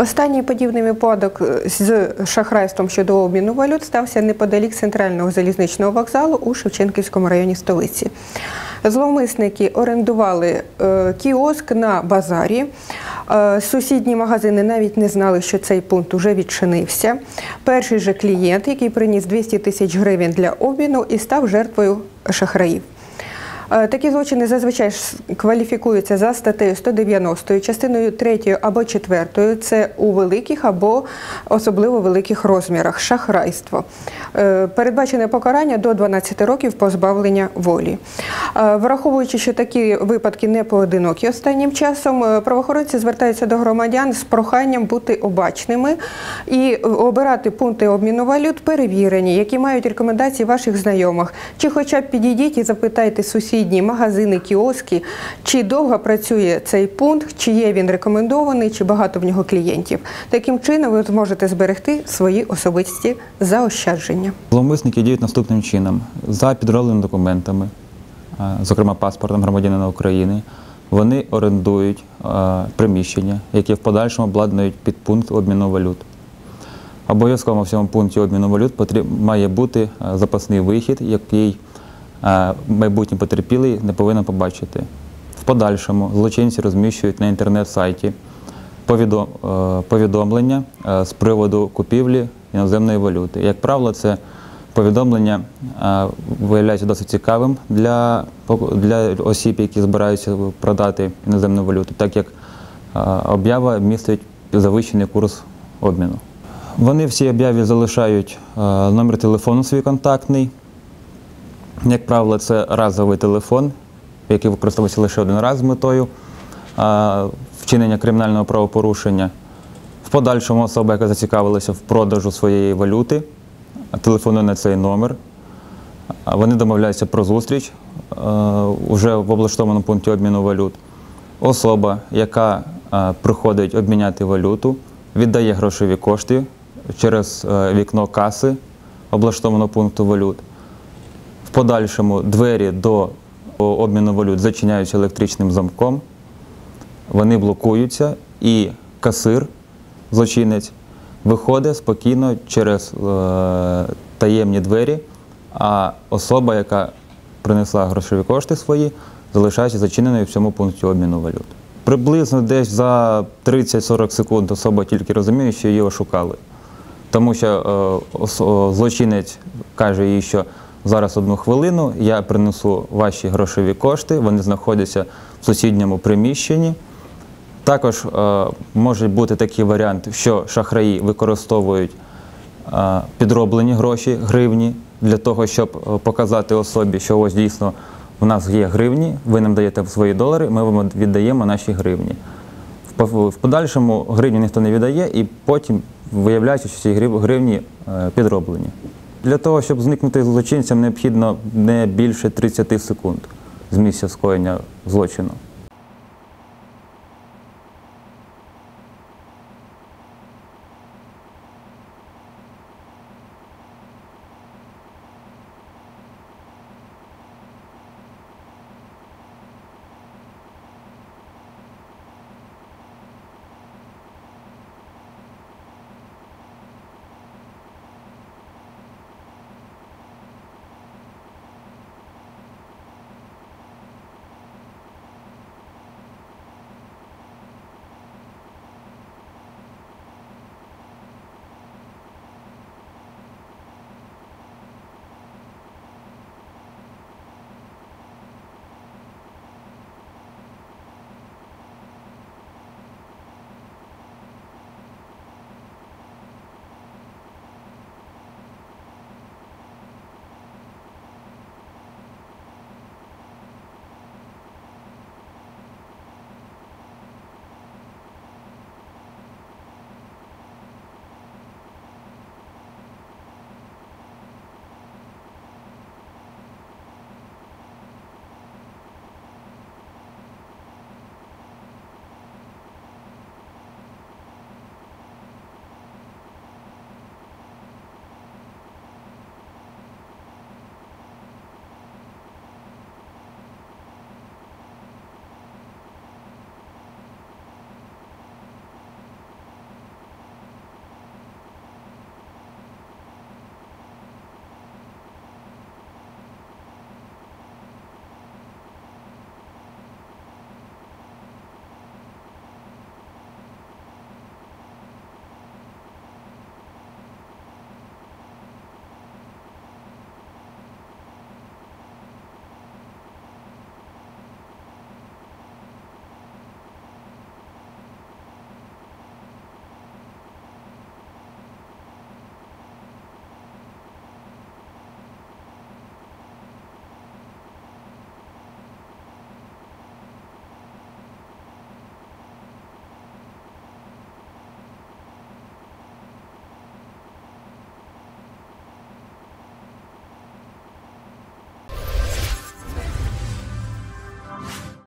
Останній подібний випадок е, з шахрайством щодо обміну валют стався неподалік центрального залізничного вокзалу у Шевченківському районі столиці. Зловмисники орендували е, кіоск на базарі. Е, Сусідні магазини навіть не знали, що цей пункт уже відчинився. Перший же клієнт, який приніс 200 тисяч гривень для обміну, і став жертвою шахраїв. Е, Такі злочини зазвичай кваліфікуються за статтею 190, частиною 3 або 4. Це у великих або особливо великих розмірах шахрайство. Е, Передбачене покарання до 12 років позбавлення волі. Е, Враховуючи, що такі випадки не поодинокі останнім часом, правоохоронці звертаються до громадян з проханням бути обачними і обирати пункти обміну валют перевірені, які мають рекомендації ваших знайомих. Чи хоча б підійдіть і запитайте сусідні магазини, кіоски, чи довго працює цей пункт, чи є він рекомендований, чи багато в нього клієнтів. Таким чином ви зможете зберегти свої особисті заощадження. Зловмисники діють наступним чином: за підробленими документами, зокрема паспортом громадянина України, вони орендують приміщення, які в подальшому обладнують під пункт обміну валют. Обов'язково в цьому пункті обміну валют має бути запасний вихід, який майбутній потерпілий не повинен побачити. В подальшому злочинці розміщують на інтернет-сайті е, повідомлення е, з приводу купівлі іноземної валюти. Як правило, це повідомлення е, виявляється досить цікавим для, осіб, які збираються продати іноземну валюту, так як е, об'ява містить завищений курс обміну. Вони в цій об'яві залишають е, номер телефону свій контактний. Як правило, це разовий телефон, який використовується лише один раз з метою вчинення кримінального правопорушення. В подальшому особа, яка зацікавилася в продажу своєї валюти, телефонує на цей номер. Вони домовляються про зустріч вже в облаштованому пункті обміну валют. Особа, яка е, приходить обміняти валюту, віддає грошові кошти через е, вікно каси облаштованого пункту валют. В подальшому двері до обміну валют зачиняються електричним замком, вони блокуються, і касир, злочинець, виходить спокійно через е, таємні двері, а особа, яка принесла грошові кошти свої, залишається зачиненою в цьому пункті обміну валют. Приблизно десь за 30-40 секунд особа тільки розуміє, що її ошукали. Тому що е, злочинець каже їй, що зараз одну хвилину я принесу ваші грошові кошти, вони знаходяться в сусідньому приміщенні. Також е, може бути такий варіант, що шахраї використовують е, підроблені гроші, гривні, для того, щоб е, показати особі, що ось дійсно у нас є гривні, ви нам даєте свої долари, ми вам віддаємо наші гривні. В В подальшому гривні ніхто не віддає, і потім виявляється, що ці гривні е, підроблені. Для того, щоб зникнути злочинцям, необхідно не більше 30 секунд з місця скоєння злочину.